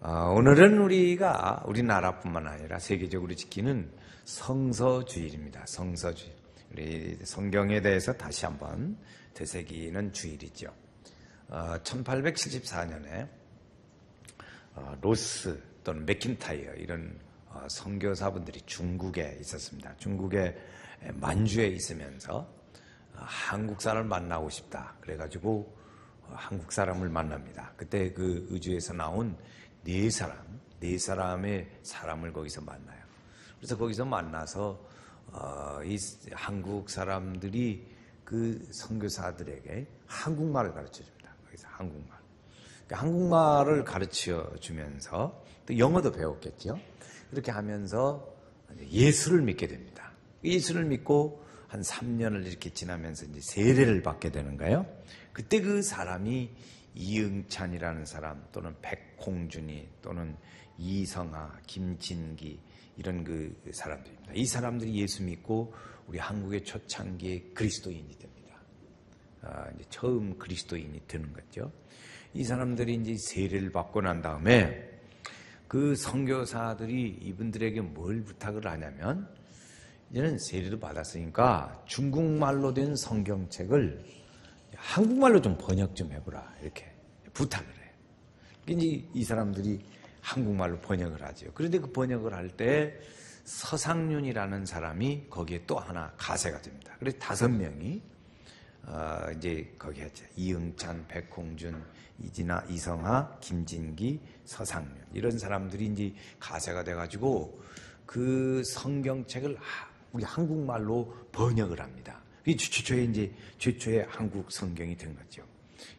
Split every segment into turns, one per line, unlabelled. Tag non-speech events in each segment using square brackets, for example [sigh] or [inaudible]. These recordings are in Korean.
어, 오늘은 우리가 우리나라뿐만 아니라 세계적으로 지키는 성서주일입니다. 성서주일. 우리 성경에 대해서 다시 한번 되새기는 주일이죠. 어, 1874년에 어, 로스 또는 맥킨타이어 이런 어, 선교사분들이 중국에 있었습니다. 중국에 만주에 있으면서 어, 한국 사람을 만나고 싶다. 그래가지고 어, 한국 사람을 만납니다. 그때 그 의주에서 나온 네 사람, 네 사람의 사람을 거기서 만나요. 그래서 거기서 만나서 어, 이 한국 사람들이 그 선교사들에게 한국말을 가르쳐 줍니다. 거기서 한국말. 그러니까 한국말을 가르쳐 주면서 또 영어도 배웠겠죠. 이렇게 하면서 예수를 믿게 됩니다. 예수를 믿고 한 3년을 이렇게 지나면서 이제 세례를 받게 되는 거예요. 그때 그 사람이 이응찬이라는 사람 또는 백홍준이 또는 이성아, 김진기 이런 그 사람들입니다. 이 사람들이 예수 믿고 우리 한국의 초창기의 그리스도인이 됩니다. 아, 이제 처음 그리스도인이 되는 거죠. 이 사람들이 이제 세례를 받고 난 다음에 그 선교사들이 이분들에게 뭘 부탁을 하냐면 이제는 세례도 받았으니까 중국말로 된 성경책을 한국말로 좀 번역 좀 해보라 이렇게 부탁을 해요. 이제 이 사람들이 한국말로 번역을 하죠. 그런데 그 번역을 할 때 서상윤이라는 사람이 거기에 또 하나 가세가 됩니다. 그래서 다섯 명이 어 이제 거기 했죠. 이응찬, 백홍준, 이진아, 이성하, 김진기, 서상윤 이런 사람들이 이제 가세가 돼가지고 그 성경책을 우리 한국말로 번역을 합니다. 이 최초의 이제 최초의 한국 성경이 된 거죠.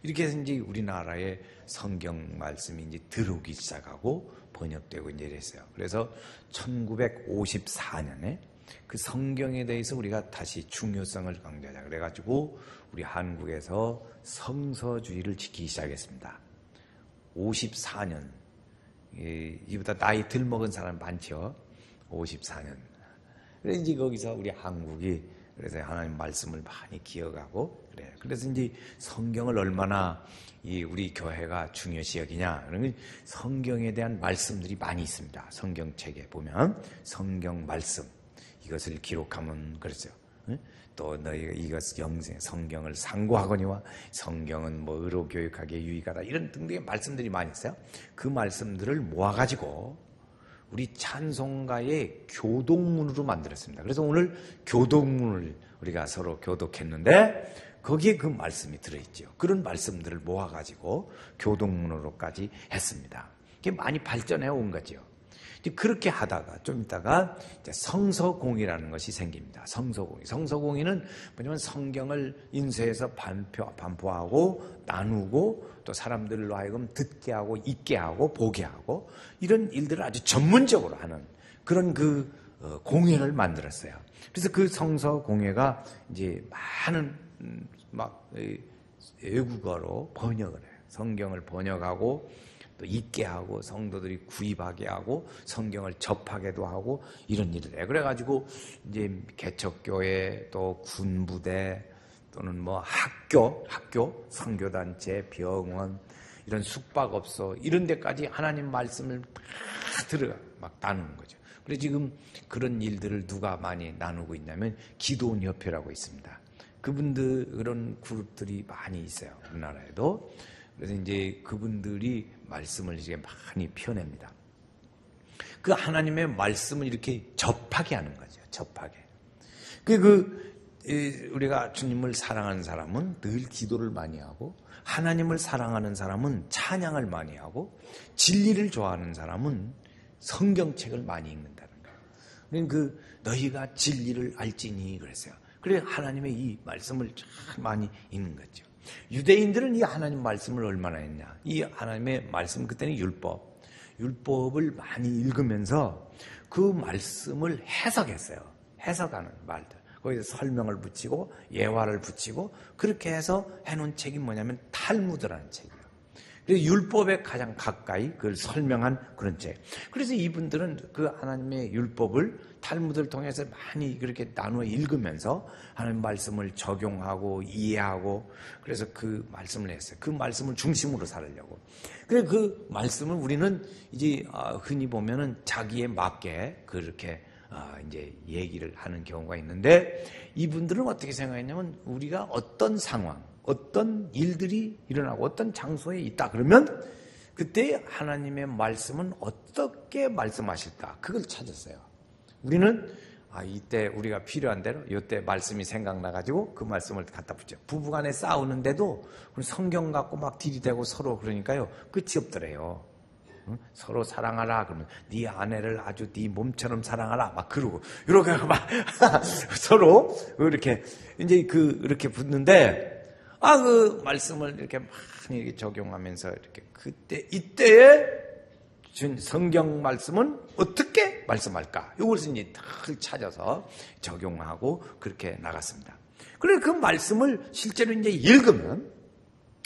이렇게 해서 이제 우리나라의 성경 말씀이 이제 들어오기 시작하고 번역되고 이제 이랬어요. 그래서 1954년에 그 성경에 대해서 우리가 다시 중요성을 강조하자. 그래가지고 우리 한국에서 성서주의를 지키기 시작했습니다. 54년. 이보다 나이 덜 먹은 사람 많죠. 54년. 그래서 이제 거기서 우리 한국이 그래서 하나님 말씀을 많이 기억하고 그래요. 그래서 이제 성경을 얼마나 이 우리 교회가 중요시 여기냐. 그러면 성경에 대한 말씀들이 많이 있습니다. 성경책에 보면 성경 말씀 이것을 기록하면 그렇죠. 또 너희가 이것 영생 성경을 상고하거니와 성경은 뭐 의로 교육하기에 유익하다 이런 등등의 말씀들이 많이 있어요. 그 말씀들을 모아가지고 우리 찬송가의 교독문으로 만들었습니다. 그래서 오늘 교독문을 우리가 서로 교독했는데 거기에 그 말씀이 들어있죠. 그런 말씀들을 모아가지고 교독문으로까지 했습니다. 이게 많이 발전해 온 거죠. 그렇게 하다가 좀 있다가 성서공이라는 것이 생깁니다. 성서공이. 성서공이는 뭐냐면 성경을 인쇄해서 반표, 반포하고 나누고 또 사람들로 하여금 듣게 하고 읽게 하고 보게 하고 이런 일들을 아주 전문적으로 하는 그런 그 어, 공예를 만들었어요. 그래서 그 성서공예가 이제 많은 음, 막 외국어로 번역을 해요. 성경을 번역하고 또 읽게 하고 성도들이 구입하게 하고 성경을 접하게도 하고 이런 일을 해. 그래가지고 이제 개척교회 또 군부대 또는 뭐 학교, 학교, 선교단체, 병원 이런 숙박업소 이런 데까지 하나님 말씀을 막 들어가 막 나누는 거죠. 그래서 지금 그런 일들을 누가 많이 나누고 있냐면 기도원 협회라고 있습니다. 그분들 그런 그룹들이 많이 있어요. 우리나라에도. 그래서 이제 그분들이 말씀을 이제 많이 펴냅니다. 그 하나님의 말씀을 이렇게 접하게 하는 거죠. 접하게. 그, 그, 우리가 주님을 사랑하는 사람은 늘 기도를 많이 하고, 하나님을 사랑하는 사람은 찬양을 많이 하고, 진리를 좋아하는 사람은 성경책을 많이 읽는다는 거예요. 그, 너희가 진리를 알지니 그랬어요. 그래 하나님의 이 말씀을 참 많이 읽는 거죠. 유대인들은 이 하나님 말씀을 얼마나 했냐. 이 하나님의 말씀, 그때는 율법. 율법을 많이 읽으면서 그 말씀을 해석했어요. 해석하는 말들. 거기서 설명을 붙이고 예화를 붙이고 그렇게 해서 해놓은 책이 뭐냐면 탈무드라는 책이에요. 그래서 율법에 가장 가까이 그걸 설명한 그런 책. 그래서 이분들은 그 하나님의 율법을 탈무드를 통해서 많이 그렇게 나누어 읽으면서 하나님 말씀을 적용하고 이해하고 그래서 그 말씀을 했어요. 그 말씀을 중심으로 살으려고. 그래 그 말씀을 우리는 이제 아, 흔히 보면은 자기에 맞게 그렇게 아, 이제 얘기를 하는 경우가 있는데 이분들은 어떻게 생각했냐면 우리가 어떤 상황, 어떤 일들이 일어나고 어떤 장소에 있다 그러면 그때 하나님의 말씀은 어떻게 말씀하실까 그걸 찾았어요. 우리는 아 이때 우리가 필요한 대로 이때 말씀이 생각나 가지고 그 말씀을 갖다 붙여. 부부간에 싸우는데도 성경 갖고 막 들이대고 서로 그러니까요 끝이 없더래요. 서로 사랑하라 그러면 네 아내를 아주 네 몸처럼 사랑하라 막 그러고 이렇게 막 [laughs] 서로 이렇게 이제 그 이렇게 붙는데 아 그 말씀을 이렇게 많이 적용하면서 이렇게 그때 이때에 준 성경 말씀은 어떻게 말씀할까? 이것을 이제 딱 찾아서 적용하고 그렇게 나갔습니다. 그래 그 말씀을 실제로 이제 읽으면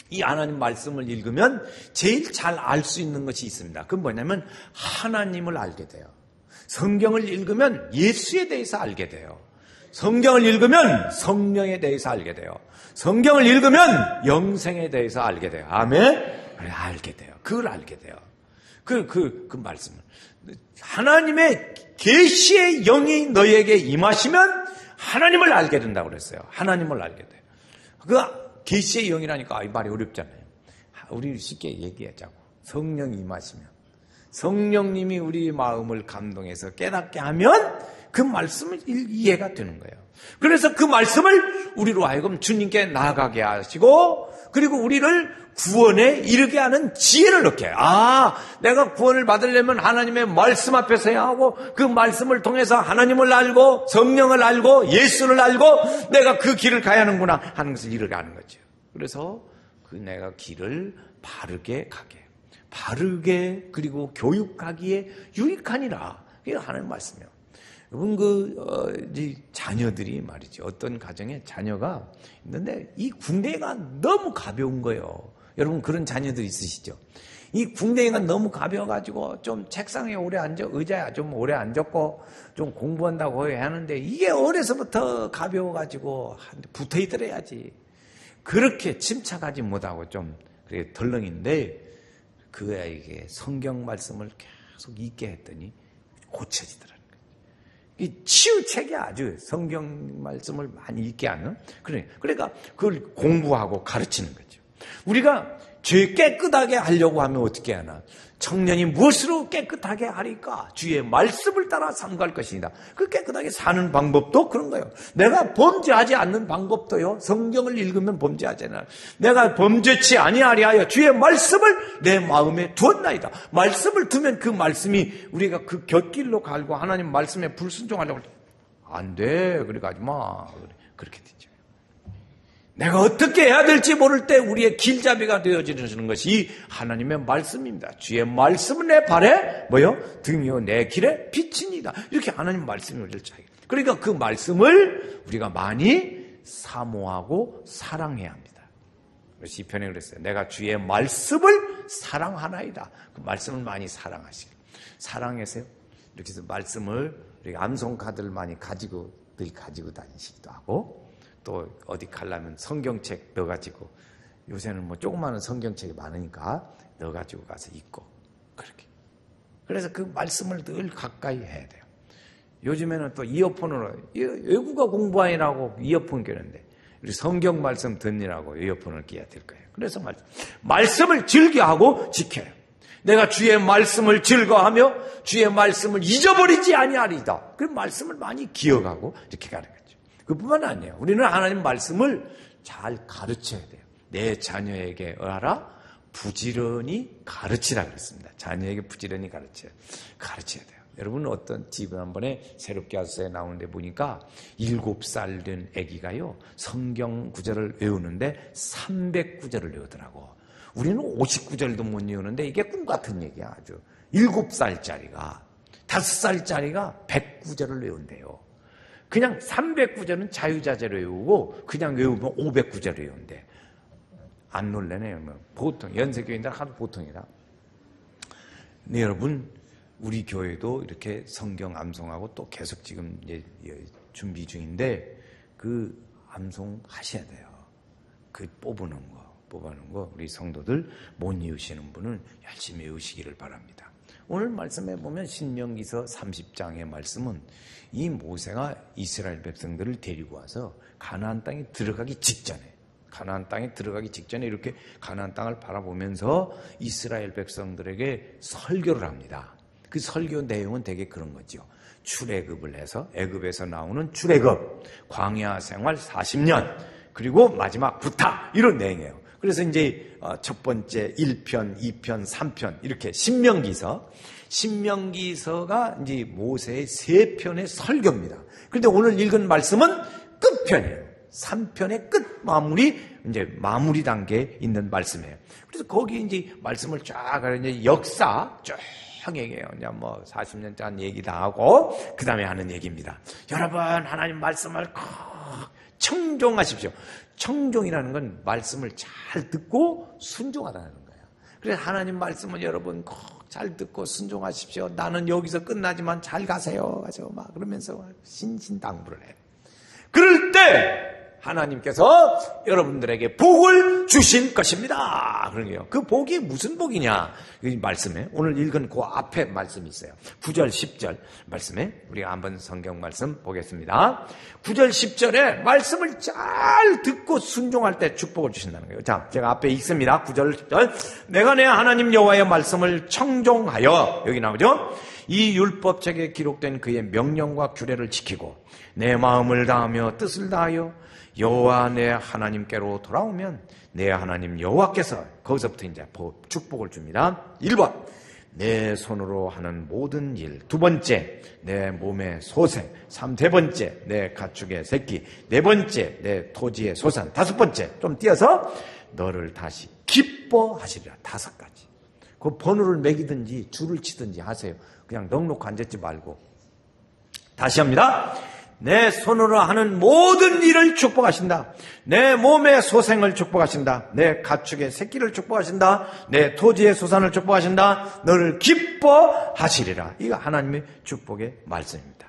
이 하나님 말씀을 읽으면 제일 잘 알 수 있는 것이 있습니다. 그건 뭐냐면 하나님을 알게 돼요. 성경을 읽으면 예수에 대해서 알게 돼요. 성경을 읽으면 성령에 대해서 알게 돼요. 성경을 읽으면 영생에 대해서 알게 돼요. 아멘? 알게 돼요. 그걸 알게 돼요. 그, 그, 그 말씀을. 하나님의 계시의 영이 너에게 임하시면 하나님을 알게 된다고 그랬어요. 하나님을 알게 돼요. 그 계시의 영이라니까 이 말이 어렵잖아요. 우리 쉽게 얘기하자고. 성령이 임하시면 성령님이 우리 마음을 감동해서 깨닫게 하면 그 말씀을 이해가 되는 거예요. 그래서 그 말씀을 우리로 하여금 주님께 나아가게 하시고 그리고 우리를 구원에 이르게 하는 지혜를 얻게. 아, 내가 구원을 받으려면 하나님의 말씀 앞에 서야 하고 그 말씀을 통해서 하나님을 알고 성령을 알고 예수를 알고 내가 그 길을 가야 하는구나 하는 것을 이르게 하는 거죠. 그래서 그 내가 길을 바르게 가게. 바르게 그리고 교육하기에 유익하니라. 이게 하나님 말씀이에요. 여러분 그 어, 자녀들이 말이죠. 어떤 가정에 자녀가 있는데 이 궁뎅이가 너무 가벼운 거예요. 여러분 그런 자녀들 있으시죠? 이 궁뎅이가 너무 가벼워가지고 좀 책상에 오래 앉아, 의자에 좀 오래 앉았고 좀 공부한다고 하는데 이게 어려서부터 가벼워가지고 붙어 있더래야지. 그렇게 침착하지 못하고 좀 그게 덜렁인데 그 아이에게 성경 말씀을 계속 읽게 했더니 고쳐지더라는 거예요. 이 치유책이 아주 성경 말씀을 많이 읽게 하는. 그러니까 그걸 공부하고 가르치는 거죠. 우리가 죄 깨끗하게 하려고 하면 어떻게 하나? 청년이 무엇으로 깨끗하게 하리까? 주의 말씀을 따라 삼갈 것이다. 그 깨끗하게 사는 방법도 그런 거예요. 내가 범죄하지 않는 방법도요. 성경을 읽으면 범죄하잖아. 내가 범죄치 아니하리하여 주의 말씀을 내 마음에 두었나이다. 말씀을 두면 그 말씀이 우리가 그 곁길로 갈고 하나님 말씀에 불순종하려고 안 돼. 그래 가지 마. 그렇게 되죠. 내가 어떻게 해야 될지 모를 때 우리의 길잡이가 되어지는 것이 하나님의 말씀입니다. 주의 말씀은 내 발에 뭐요? 등이요 내 길에 빛입니다. 이렇게 하나님 말씀이 우리를 자기. 그러니까 그 말씀을 우리가 많이 사모하고 사랑해야 합니다. 시편에 그랬어요. 내가 주의 말씀을 사랑하나이다. 그 말씀을 많이 사랑하시고 사랑하세요. 이렇게 해서 말씀을 우리 암송 카드를 많이 가지고 늘 가지고 다니시기도 하고 또 어디 갈라면 성경책 넣어가지고 요새는 뭐 조그마한 성경책이 많으니까 넣어가지고 가서 읽고 그렇게. 그래서 그 말씀을 늘 가까이 해야 돼요. 요즘에는 또 이어폰으로 외국어 공부하느라고 이어폰 끼는데 우리 성경 말씀 듣느라고 이어폰을 끼야 될 거예요. 그래서 말씀, 말씀을 즐겨하고 지켜요. 내가 주의 말씀을 즐거하며 주의 말씀을 잊어버리지 아니하리다. 그 말씀을 많이 기억하고 이렇게 가는 거예요. 그뿐만 아니에요. 우리는 하나님 말씀을 잘 가르쳐야 돼요. 내 자녀에게 알아? 부지런히 가르치라 그랬습니다. 자녀에게 부지런히 가르쳐야, 가르쳐야 돼요. 여러분 어떤 집은 한 번에 새롭게 와서 나오는데 보니까 일곱 살 된 아기가요 성경 구절을 외우는데 300구절을 외우더라고. 우리는 50구절도 못 외우는데 이게 꿈 같은 얘기야 아주. 일곱 살짜리가 다섯 살짜리가 100구절을 외운대요. 그냥 300구절은 자유자재로 외우고 그냥 외우면 500구절 외운대. 안 놀래네요. 뭐 보통 연세교인들 하도 보통이라. 네 여러분 우리 교회도 이렇게 성경 암송하고 또 계속 지금 이제 준비 중인데 그 암송 하셔야 돼요. 그 뽑는 거, 뽑아는 거 우리 성도들 못 이으시는 분은 열심히 외우시기를 바랍니다. 오늘 말씀해 보면 신명기서 30장의 말씀은 이 모세가 이스라엘 백성들을 데리고 와서 가나안 땅에 들어가기 직전에 가나안 땅에 들어가기 직전에 이렇게 가나안 땅을 바라보면서 이스라엘 백성들에게 설교를 합니다. 그 설교 내용은 되게 그런 거죠. 출애굽을 해서 애굽에서 나오는 출애굽, 광야 생활 40년, 그리고 마지막 부탁 이런 내용이에요. 그래서 이제 어, 첫 번째 1편, 2편, 3편 이렇게 신명기서 신명기서가 이제 모세의 세 편의 설교입니다. 그런데 오늘 읽은 말씀은 끝편이에요. 3편의 끝 마무리 이제 마무리 단계에 있는 말씀이에요. 그래서 거기 이제 말씀을 쫙 이제 역사 쭉 얘기해요. 이제 뭐 40년 전 얘기 다 하고 그 다음에 하는 얘기입니다. 여러분 하나님 말씀을 꼭 청종하십시오. 청종이라는 건 말씀을 잘 듣고 순종하다는 거예요. 그래서 하나님 말씀은 여러분 꼭 잘 듣고 순종하십시오. 나는 여기서 끝나지만 잘 가세요. 가죠. 막 그러면서 신신당부를 해요. 그럴 때 하나님께서 여러분들에게 복을 주신 것입니다. 그런 게요. 그 복이 무슨 복이냐? 이 말씀에 오늘 읽은 그 앞에 말씀이 있어요. 9절, 10절 말씀에 우리가 한번 성경 말씀 보겠습니다. 9절, 10절에 말씀을 잘 듣고 순종할 때 축복을 주신다는 거예요. 자, 제가 앞에 읽습니다. 9절, 10절. 내가 내 하나님 여호와의 말씀을 청종하여 여기 나오죠? 이 율법책에 기록된 그의 명령과 규례를 지키고 내 마음을 다하며 뜻을 다하여 여호와 내 하나님께로 돌아오면 내 하나님 여호와께서 거기서부터 이제 축복을 줍니다. 1번 내 손으로 하는 모든 일. 두 번째, 내 몸의 소생. 삼 세 번째, 내 가축의 새끼. 네 번째, 내 토지의 소산. 다섯 번째, 좀 띄어서 너를 다시 기뻐하시리라. 다섯 가지. 그 번호를 매기든지 줄을 치든지 하세요. 그냥 넉넉 앉았지 말고. 다시 합니다. 내 손으로 하는 모든 일을 축복하신다. 내 몸의 소생을 축복하신다. 내 가축의 새끼를 축복하신다. 내 토지의 소산을 축복하신다. 너를 기뻐하시리라. 이거 하나님의 축복의 말씀입니다.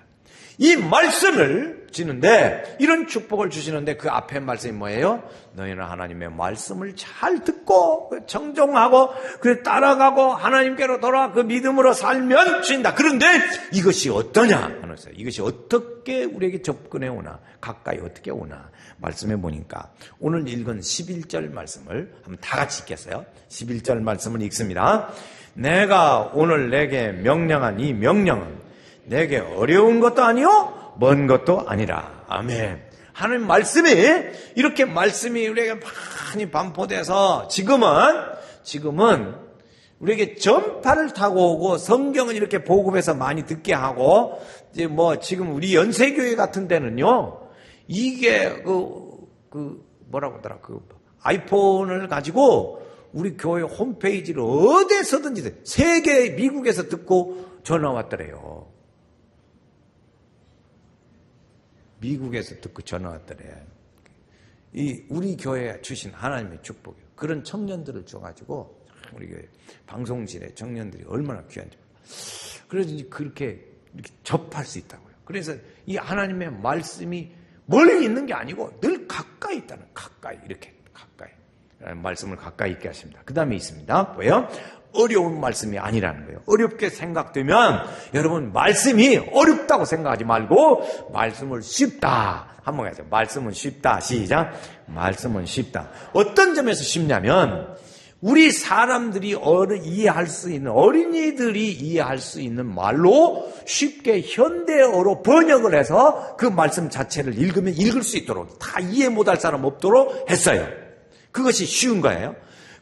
이 말씀을 지는데 이런 축복을 주시는데 그 앞에 말씀이 뭐예요? 너희는 하나님의 말씀을 잘 듣고 정정하고 그 따라가고 하나님께로 돌아 그 믿음으로 살면 주인다. 그런데 이것이 어떠냐? 하면서 이것이 어떻게 우리에게 접근해 오나 가까이 어떻게 오나 말씀해 보니까 오늘 읽은 11절 말씀을 한번 다 같이 읽겠어요. 11절 말씀을 읽습니다. 내가 오늘 내게 명령한 이 명령은 내게 어려운 것도 아니요, 먼 것도 아니라. 아멘. 하나님 말씀이, 이렇게 말씀이 우리에게 많이 반포돼서 지금은, 지금은 우리에게 전파를 타고 오고 성경은 이렇게 보급해서 많이 듣게 하고, 이제 뭐 지금 우리 연세교회 같은 데는요, 이게 그, 그, 뭐라고 하더라, 그 아이폰을 가지고 우리 교회 홈페이지를 어디서든지 세계 미국에서 듣고 전화 왔더래요. 미국에서 듣고 전화 왔더래. 이 우리 교회에 주신 하나님의 축복이에요. 그런 청년들을 줘가지고 우리 교회 방송실에 청년들이 얼마나 귀한지. 그래서 그렇게 이렇게 접할 수 있다고요. 그래서 이 하나님의 말씀이 멀리 있는 게 아니고 늘 가까이 있다는 가까이 이렇게 가까이 말씀을 가까이 있게 하십니다. 그 다음에 있습니다. 왜요? 어려운 말씀이 아니라는 거예요. 어렵게 생각되면 여러분 말씀이 어렵다고 생각하지 말고 말씀을 쉽다. 한번 해서 말씀은 쉽다. 시작. 말씀은 쉽다. 어떤 점에서 쉽냐면 우리 사람들이 어른 이해할 수 있는 어린이들이 이해할 수 있는 말로 쉽게 현대어로 번역을 해서 그 말씀 자체를 읽으면 읽을 수 있도록 다 이해 못할 사람 없도록 했어요. 그것이 쉬운 거예요.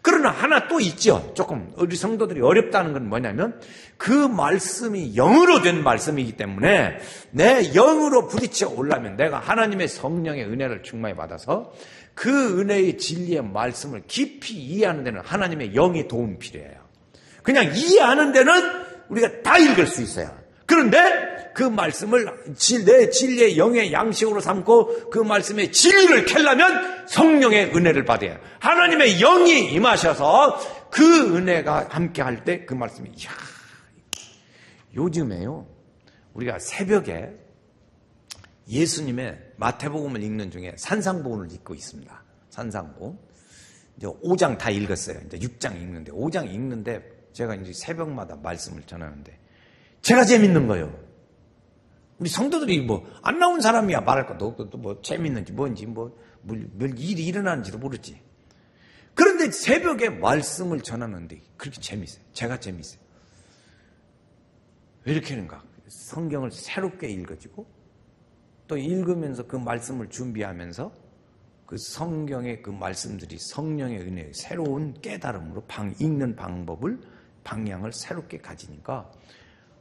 그러나 하나 또 있죠. 조금 우리 성도들이 어렵다는 건 뭐냐면 그 말씀이 영으로 된 말씀이기 때문에 내 영으로 부딪혀 올라면 내가 하나님의 성령의 은혜를 충만히 받아서 그 은혜의 진리의 말씀을 깊이 이해하는 데는 하나님의 영의 도움이 필요해요. 그냥 이해하는 데는 우리가 다 읽을 수 있어요. 그런데 그 말씀을 진- 내 진리의 영의 양식으로 삼고 그 말씀의 진리를 캘려면 성령의 은혜를 받아야. 하나님의 영이 임하셔서 그 은혜가 함께 할 때 그 말씀이 이야 요즘에요 우리가 새벽에 예수님의 마태복음을 읽는 중에 산상복음을 읽고 있습니다. 산상복음. 이제 5장 다 읽었어요. 이제 6장 읽는데 5장 읽는데 제가 이제 새벽마다 말씀을 전하는데 제가 재밌는 거예요. 우리 성도들이 뭐 안 나온 사람이야 말할 것도 없고 또 뭐 재밌는지 뭔지 뭐 뭘 일이 일어나는지도 모르지. 그런데 새벽에 말씀을 전하는데 그렇게 재밌어요. 제가 재밌어요. 왜 이렇게 하는가? 성경을 새롭게 읽어지고 또 읽으면서 그 말씀을 준비하면서 그 성경의 그 말씀들이 성령의 은혜의 새로운 깨달음으로 방, 읽는 방법을 방향을 새롭게 가지니까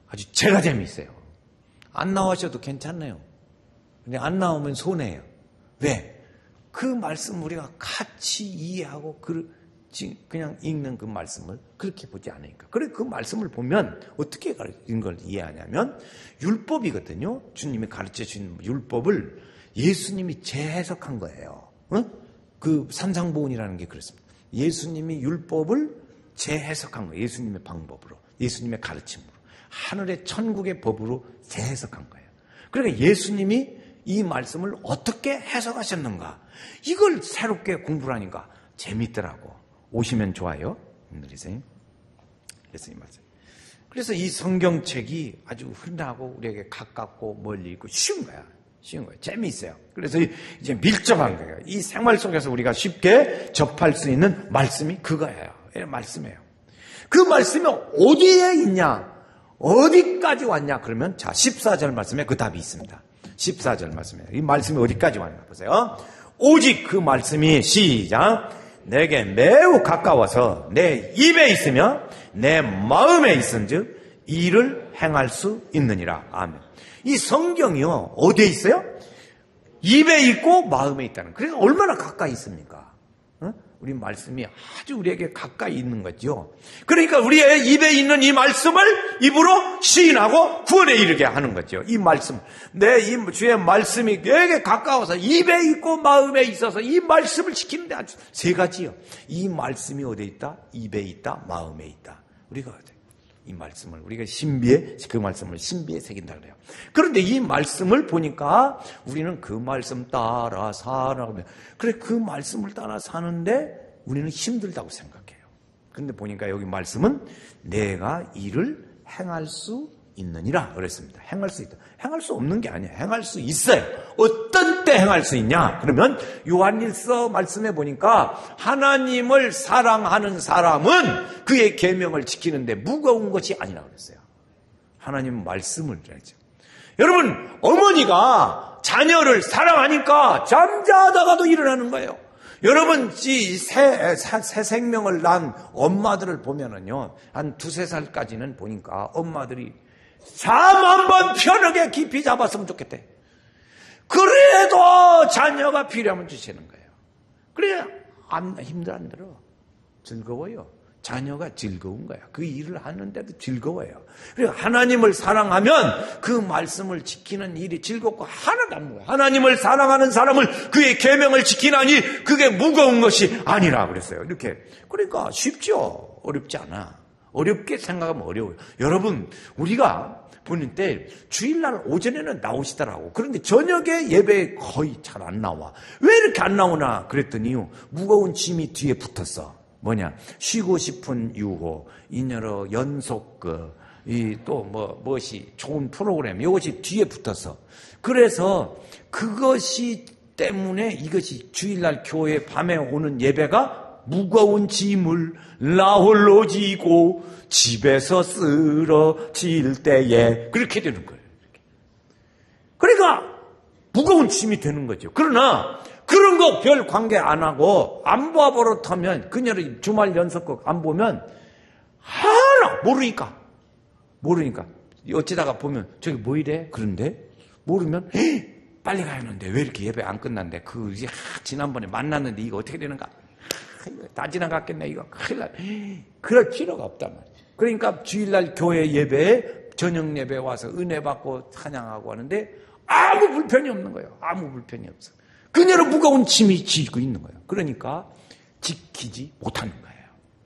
아주 제가 재미있어요. 안 나와셔도 괜찮네요. 근데 안 나오면 손해예요. 왜? 그 말씀 우리가 같이 이해하고 그 지- 그냥 읽는 그 말씀을 그렇게 보지 않으니까. 그래 그 말씀을 보면 어떻게 가르친 걸 이해하냐면 율법이거든요. 주님이 가르쳐 주신 율법을 예수님이 재해석한 거예요. 어? 그 산상보훈이라는 게 그렇습니다. 예수님이 율법을 재해석한 거예요. 예수님의 방법으로, 예수님의 가르침으로, 하늘의 천국의 법으로 재해석한 거예요. 그러니까 예수님이 이 말씀을 어떻게 해석하셨는가? 이걸 새롭게 공부를 하니까 재밌더라고. 오시면 좋아요. 누리세요. 이 말씀. 그래서 이 성경책이 아주 흔하고 우리에게 가깝고 멀리 있고 쉬운 거야. 쉬운 거예요. 재미있어요. 그래서 이제 밀접한 거예요. 이 생활 속에서 우리가 쉽게 접할 수 있는 말씀이 그거예요. 이 말씀이에요. 그 말씀이 어디에 있냐? 어디까지 왔냐? 그러면 자, 14절 말씀에 그 답이 있습니다. 14절 말씀에. 이 말씀이 어디까지 왔나 보세요. 오직 그 말씀이 시작. 내게 매우 가까워서 내 입에 있으며 내 마음에 있은즉 이를 행할 수 있느니라. 아멘. 이 성경이요. 어디에 있어요? 입에 있고 마음에 있다는. 그러니까 얼마나 가까이 있습니까? 어? 우리 말씀이 아주 우리에게 가까이 있는 거죠. 그러니까 우리의 입에 있는 이 말씀을 입으로 시인하고 구원에 이르게 하는 거죠. 이 말씀. 내이 주의 말씀이 내게 가까워서 입에 있고 마음에 있어서 이 말씀을 지키는데 아주 세 가지요. 이 말씀이 어디에 있다? 입에 있다. 마음에 있다. 우리가? 이 말씀을 우리가 신비에 그 말씀을 신비에 새긴다 그래요. 그런데 이 말씀을 보니까 우리는 그 말씀 따라 살아가면 그래 그 말씀을 따라 사는데 우리는 힘들다고 생각해요. 근데 보니까 여기 말씀은 내가 이를 행할 수 있느니라 그랬습니다. 행할 수 있다. 행할 수 없는 게 아니에요. 행할 수 있어요. 어떤 때 행할 수 있냐? 그러면 요한일서 말씀해 보니까 하나님을 사랑하는 사람은 그의 계명을 지키는데 무거운 것이 아니라 그랬어요. 하나님 말씀을 해야죠. 여러분 어머니가 자녀를 사랑하니까 잠자다가도 일어나는 거예요. 여러분 이새 새 생명을 낳은 엄마들을 보면은요 한 두세 살까지는 보니까 엄마들이 잠한번 편하게 깊이 잡았으면 좋겠대. 그래도 자녀가 필요하면 주시는 거예요. 그래 안 힘들 안 들어 즐거워요. 자녀가 즐거운 거야. 그 일을 하는데도 즐거워요. 그리고 하나님을 사랑하면 그 말씀을 지키는 일이 즐겁고 하나도 안 무거워요. 하나님을 사랑하는 사람을 그의 계명을 지키나니 그게 무거운 것이 아니라 그랬어요. 이렇게. 그러니까 쉽죠. 어렵지 않아. 어렵게 생각하면 어려워요. 여러분, 우리가 보는 때 주일날 오전에는 나오시더라고. 그런데 저녁에 예배에 거의 잘 안 나와. 왜 이렇게 안 나오나 그랬더니요. 무거운 짐이 뒤에 붙었어. 뭐냐? 쉬고 싶은 유호, 이녀로 연속 그, 이또 뭐, 무엇이 좋은 프로그램, 이것이 뒤에 붙었어. 그래서 그것이 때문에 이것이 주일날 교회 밤에 오는 예배가 무거운 짐을 나홀로 지고 집에서 쓰러질 때에 그렇게 되는 거예요. 그러니까 무거운 짐이 되는 거죠. 그러나 그런 거 별 관계 안 하고 안보아 버릇하면 그녀를 주말 연속극 안 보면 하나 모르니까 모르니까 어찌다가 보면 저기 뭐 이래 그런데 모르면 빨리 가야 하는데 왜 이렇게 예배 안 끝났는데 그 이제 하, 지난번에 만났는데 이거 어떻게 되는가 하, 이거 다 지나갔겠네 이거 큰일 날 그럴 필요가 없단 말이죠. 그러니까 주일날 교회 예배에 저녁 예배 와서 은혜 받고 찬양하고 하는데 아무 불편이 없는 거예요. 아무 불편이 없어. 그녀로 무거운 짐이 지고 있는 거예요. 그러니까 지키지 못하는 거예요.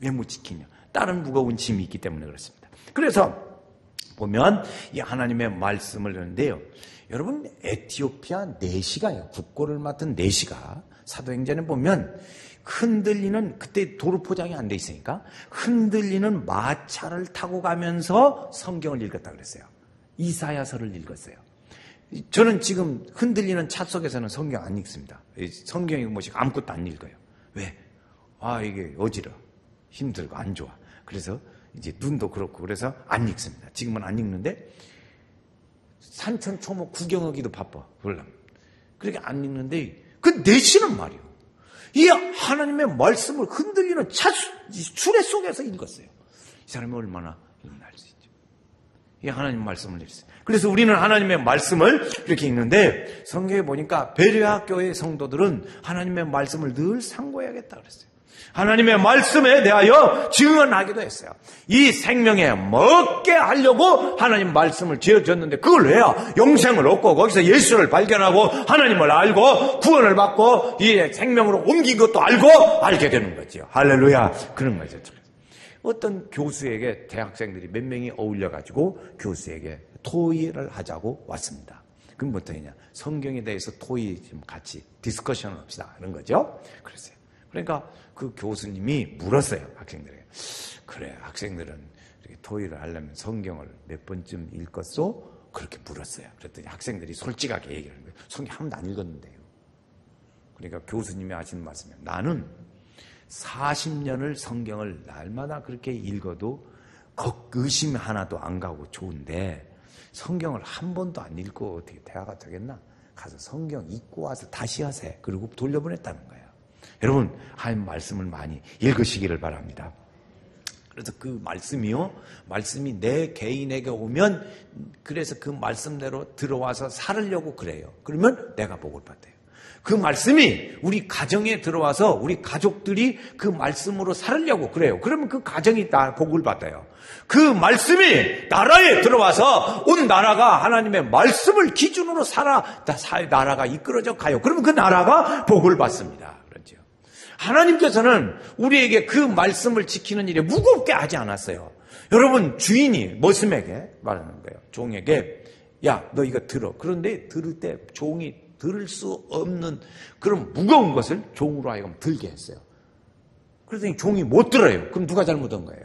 왜 못 지키냐? 다른 무거운 짐이 있기 때문에 그렇습니다. 그래서 보면 이 하나님의 말씀을 하는데요. 여러분 에티오피아 내시가요. 국고를 맡은 내시가 사도행전에 보면 흔들리는 그때 도로 포장이 안 돼 있으니까 흔들리는 마차를 타고 가면서 성경을 읽었다 그랬어요. 이사야서를 읽었어요. 저는 지금 흔들리는 차 속에서는 성경 안 읽습니다. 성경이 뭐지 아무것도 안 읽어요. 왜? 아 이게 어지러, 힘들고 안 좋아. 그래서 이제 눈도 그렇고 그래서 안 읽습니다. 지금은 안 읽는데 산천 초목 구경하기도 바빠. 별람. 그렇게 안 읽는데 그 내시는 말이요. 이 하나님의 말씀을 흔들리는 차, 수레 속에서 읽었어요. 이 사람이 얼마나 읽날 수 있죠. 이 하나님 말씀을 읽었어요. 그래서 우리는 하나님의 말씀을 이렇게 읽는데 성경에 보니까 베레아 교회 성도들은 하나님의 말씀을 늘 상고해야겠다 그랬어요. 하나님의 말씀에 대하여 증언하기도 했어요. 이 생명에 먹게 하려고 하나님 말씀을 지어줬는데 그걸 해야 영생을 얻고 거기서 예수를 발견하고 하나님을 알고 구원을 받고 이 생명으로 옮긴 것도 알고 알게 되는 거죠. 할렐루야. 그런 거죠. 어떤 교수에게 대학생들이 몇 명이 어울려가지고 교수에게 토의를 하자고 왔습니다. 그럼 뭐 어떠냐? 성경에 대해서 토의 좀 같이 디스커션을 합시다. 하는 거죠. 그랬어요. 그러니까 그 교수님이 물었어요. 학생들에게. 그래, 학생들은 이렇게 토의를 하려면 성경을 몇 번쯤 읽었어? 그렇게 물었어요. 그랬더니 학생들이 솔직하게 얘기하는 거예요. 성경 한 번도 안 읽었는데요. 그러니까 교수님이 하시는 말씀이 나는 40년을 성경을 날마다 그렇게 읽어도 의심 하나도 안 가고 좋은데 성경을 한 번도 안 읽고 어떻게 대화가 되겠나? 가서 성경 읽고 와서 다시 하세요. 그리고 돌려보냈다는 거예요. 여러분, 하나님 말씀을 많이 읽으시기를 바랍니다. 그래서 그 말씀이요, 말씀이 내 개인에게 오면, 그래서 그 말씀대로 들어와서 살으려고 그래요. 그러면 내가 복을 받아요. 그 말씀이 우리 가정에 들어와서 우리 가족들이 그 말씀으로 살으려고 그래요. 그러면 그 가정이 다 복을 받아요. 그 말씀이 나라에 들어와서 온 나라가 하나님의 말씀을 기준으로 살아, 나라가 이끌어져 가요. 그러면 그 나라가 복을 받습니다. 하나님께서는 우리에게 그 말씀을 지키는 일에 무겁게 하지 않았어요. 여러분, 주인이 머슴에게 말하는 거예요. 종에게, 야, 너 이거 들어. 그런데 들을 때 종이 들을 수 없는 그런 무거운 것을 종으로 하여금 들게 했어요. 그러더니 종이 못 들어요. 그럼 누가 잘못한 거예요?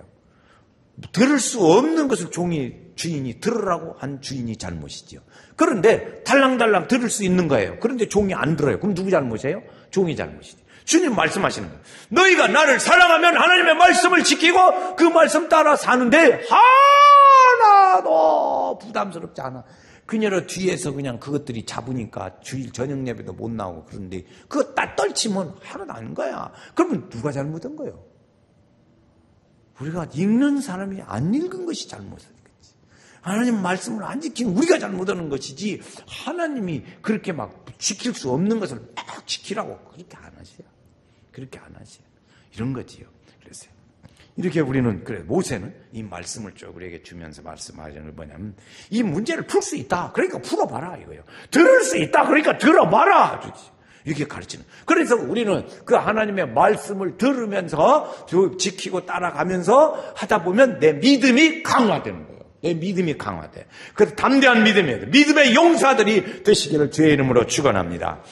들을 수 없는 것을 종이 주인이 들으라고 한 주인이 잘못이지요. 그런데 달랑달랑 들을 수 있는 거예요. 그런데 종이 안 들어요. 그럼 누구 잘못이에요? 종이 잘못이지. 주님 말씀하시는 거예요. 너희가 나를 사랑하면 하나님의 말씀을 지키고 그 말씀 따라 사는데 하나도 부담스럽지 않아. 그녀를 뒤에서 그냥 그것들이 잡으니까 주일 저녁 예배도 못 나오고 그런데 그거 딱 떨치면 하나도 아닌 거야. 그러면 누가 잘못한 거예요? 우리가 읽는 사람이 안 읽은 것이 거지. 하나님 말씀을 안 지키는 우리가 잘못하는 것이지 하나님이 그렇게 막 지킬 수 없는 것을 막 지키라고 그렇게 안 하세요. 그렇게 안 하세요. 이런 거지요. 그래서 이렇게 우리는 그래 모세는 이 말씀을 쭉 우리에게 주면서 말씀하는 게 뭐냐면 이 문제를 풀 수 있다. 그러니까 풀어봐라 이거예요. 들을 수 있다. 그러니까 들어봐라. 이렇게 가르치는. 그래서 우리는 그 하나님의 말씀을 들으면서 지키고 따라가면서 하다 보면 내 믿음이 강화되는 거예요. 내 믿음이 강화돼. 그래서 담대한 믿음이에요. 믿음의 용사들이 되시기를 주의 이름으로 축원합니다.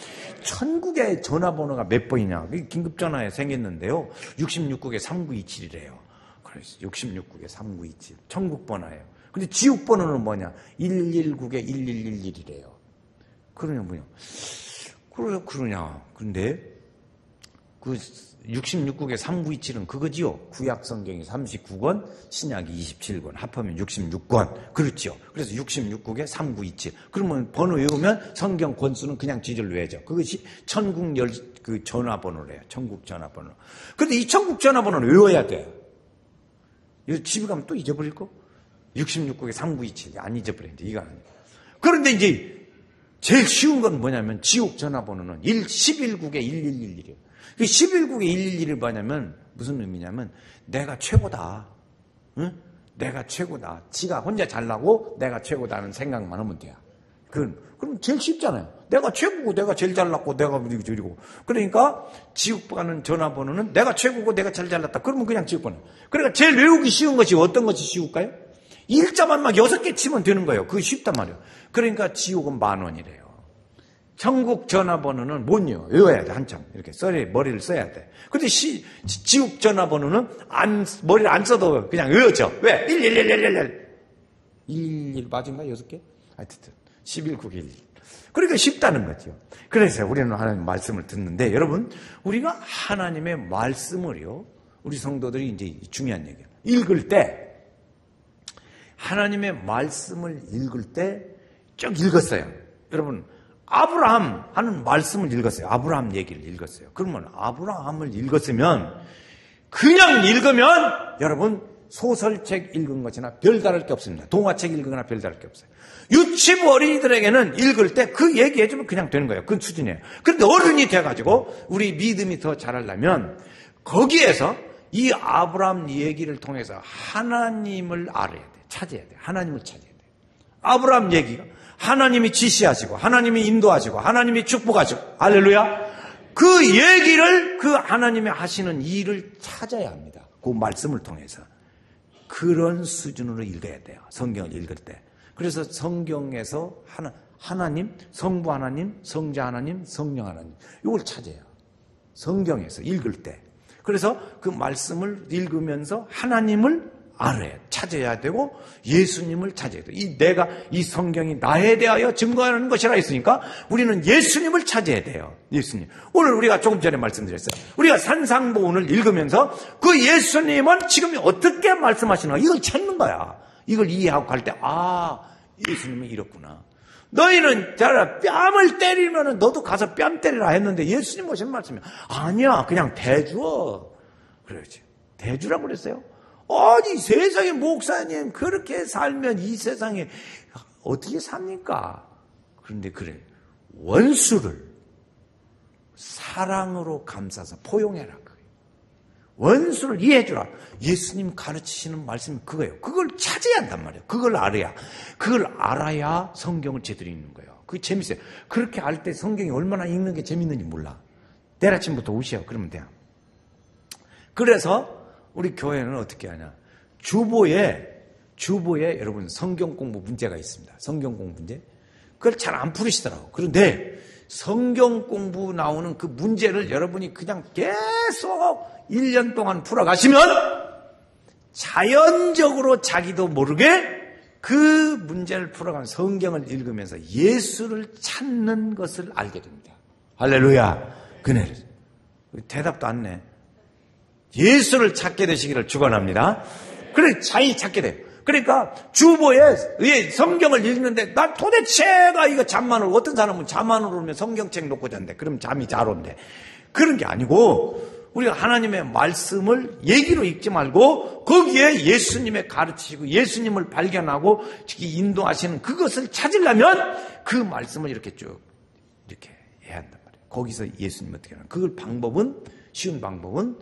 천국의 전화번호가 몇 번이냐? 긴급전화에 생겼는데요. 66국에 3927이래요. 그래서 66국에 3927. 천국 번호예요. 근데 지옥 번호는 뭐냐? 119에 1111이래요. 그러냐, 뭐냐. 그러, 그러냐. 근데 그 66국의 3927은 그거지요. 구약 성경이 39권, 신약이 27권, 합하면 66권. 그렇죠. 그래서 66국의 3927. 그러면 번호 외우면 성경 권수는 그냥 지절로 외죠. 그것이 천국 열, 그 전화번호래요. 천국 전화번호. 근데 이 천국 전화번호는 외워야 돼. 요 집에 가면 또 잊어버릴 거? 66국의 3927. 안 잊어버리는데, 이거 아니에요. 그런데 이제 제일 쉬운 건 뭐냐면 지옥 전화번호는 1, 11국의 1111이에요. 그 11국의 111을 뭐냐면 무슨 의미냐면 내가 최고다. 응? 내가 최고다. 지가 혼자 잘나고 내가 최고다는 생각만 하면 돼요. 그건, 그럼 제일 쉽잖아요. 내가 최고고 내가 제일 잘났고 내가 이리고. 그러니까 지옥 가는 전화번호는 내가 최고고 내가 제일 잘났다. 그러면 그냥 지옥 번호. 그러니까 제일 외우기 쉬운 것이 어떤 것이 쉬울까요? 일자만 막 여섯 개 치면 되는 거예요. 그게 쉽단 말이에요. 그러니까 지옥은 만 원이래요. 천국 전화번호는 못요 외워야 돼, 한참. 이렇게 써야, 머리를 써야 돼. 근데 시, 지옥 전화번호는 안, 머리를 안 써도 그냥 외워져. 왜? 1111111. 111 맞은가? 여섯 개? 하여튼. 1191. 그러니까 쉽다는 거죠. 그래서 우리는 하나님 말씀을 듣는데 여러분, 우리가 하나님의 말씀을요, 우리 성도들이 이제 중요한 얘기예요. 읽을 때, 하나님의 말씀을 읽을 때 쭉 읽었어요. 여러분, 아브라함 하는 말씀을 읽었어요. 아브라함 얘기를 읽었어요. 그러면 아브라함을 읽었으면 그냥 읽으면 여러분 소설책 읽은 것이나 별다를 게 없습니다. 동화책 읽거나 별다를 게 없어요. 유치부 어린이들에게는 읽을 때 그 얘기해주면 그냥 되는 거예요. 그 수준이에요. 그런데 어른이 돼가지고 우리 믿음이 더 자라려면 거기에서 이 아브라함 얘기를 통해서 하나님을 알아야 돼. 찾아야 돼. 하나님을 찾아야 돼. 아브라함 얘기가 하나님이 지시하시고 하나님이 인도하시고 하나님이 축복하시고 할렐루야. 그 얘기를 그 하나님이 하시는 일을 찾아야 합니다. 그 말씀을 통해서 그런 수준으로 읽어야 돼요. 성경을 읽을 때. 그래서 성경에서 하나, 하나님, 성부 하나님, 성자 하나님, 성령 하나님 이걸 찾아요. 성경에서 읽을 때. 그래서 그 말씀을 읽으면서 하나님을 알아야 찾아야 되고 예수님을 찾아야 돼. 이 내가 이 성경이 나에 대하여 증거하는 것이라 했으니까 우리는 예수님을 찾아야 돼요. 예수님. 오늘 우리가 조금 전에 말씀드렸어요. 우리가 산상보훈을 읽으면서 그 예수님은 지금 어떻게 말씀하시나 이걸 찾는 거야. 이걸 이해하고 갈 때 아, 예수님은 이렇구나. 너희는 자라 뺨을 때리면은 너도 가서 뺨 때리라 했는데 예수님 무슨 말씀이야? 아니야. 그냥 대주어. 그러지. 대주라고 그랬어요. 아니 세상에 목사님 그렇게 살면 이 세상에 어떻게 삽니까? 그런데 그래 원수를 사랑으로 감싸서 포용해라. 원수를 이해해주라. 예수님 가르치시는 말씀이 그거예요. 그걸 찾아야 한단 말이에요. 그걸 알아야. 그걸 알아야 성경을 제대로 읽는 거예요. 그게 재밌어요. 그렇게 알 때 성경이 얼마나 읽는 게 재밌는지 몰라. 내일 아침부터 오시오. 그러면 돼요. 그래서 우리 교회는 어떻게 하냐. 주보에, 주보에 여러분 성경 공부 문제가 있습니다. 성경 공부 문제. 그걸 잘 안 풀으시더라고. 그런데 성경 공부 나오는 그 문제를 여러분이 그냥 계속 1년 동안 풀어가시면 자연적으로 자기도 모르게 그 문제를 풀어가면 성경을 읽으면서 예수를 찾는 것을 알게 됩니다. 할렐루야. 그네 대답도 안 내. 예수를 찾게 되시기를 축원합니다. 그래 자기 찾게 돼요. 그러니까 주보에 성경을 읽는데 난 도대체가 이거 잠만 을 어떤 사람은 잠만 오면 성경책 놓고 잔대. 그럼 잠이 잘 온대. 그런 게 아니고 우리가 하나님의 말씀을 얘기로 읽지 말고 거기에 예수님의 가르치시고 예수님을 발견하고 인도하시는 그것을 찾으려면 그 말씀을 이렇게 쭉 이렇게 해야 한단 말이에요. 거기서 예수님 어떻게 하나. 그걸 방법은 쉬운 방법은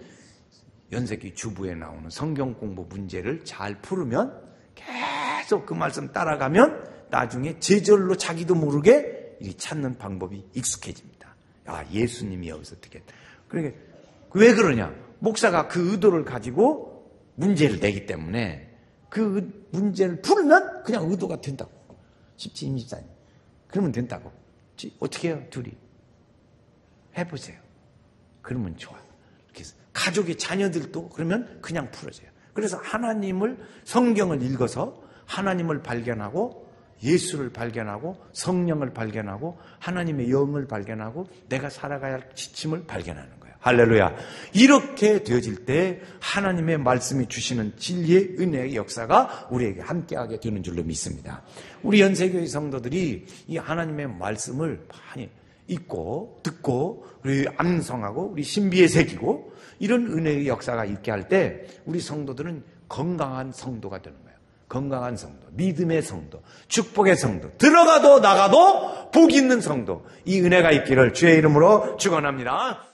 연세기 주부에 나오는 성경 공부 문제를 잘 풀으면 계속 그 말씀 따라가면 나중에 제절로 자기도 모르게 찾는 방법이 익숙해집니다. 아, 예수님이 여기서 어떻게. 그러니까 왜 그러냐? 목사가 그 의도를 가지고 문제를 내기 때문에 그 문제를 풀면 그냥 의도가 된다고. 17, 24님. 그러면 된다고. 어떻게 해요, 둘이? 해보세요. 그러면 좋아. 가족의 자녀들도 그러면 그냥 풀어져요. 그래서 하나님을 성경을 읽어서 하나님을 발견하고 예수를 발견하고 성령을 발견하고 하나님의 영을 발견하고 내가 살아가야 할 지침을 발견하는 거예요. 할렐루야. 이렇게 되어질 때 하나님의 말씀이 주시는 진리의 은혜의 역사가 우리에게 함께하게 되는 줄로 믿습니다. 우리 연세교회 성도들이 이 하나님의 말씀을 많이 읽고 듣고 우리 암송하고 우리 신비에 새기고 이런 은혜의 역사가 있게 할 때 우리 성도들은 건강한 성도가 되는 거예요. 건강한 성도, 믿음의 성도, 축복의 성도, 들어가도 나가도 복 있는 성도, 이 은혜가 있기를 주의 이름으로 축원합니다.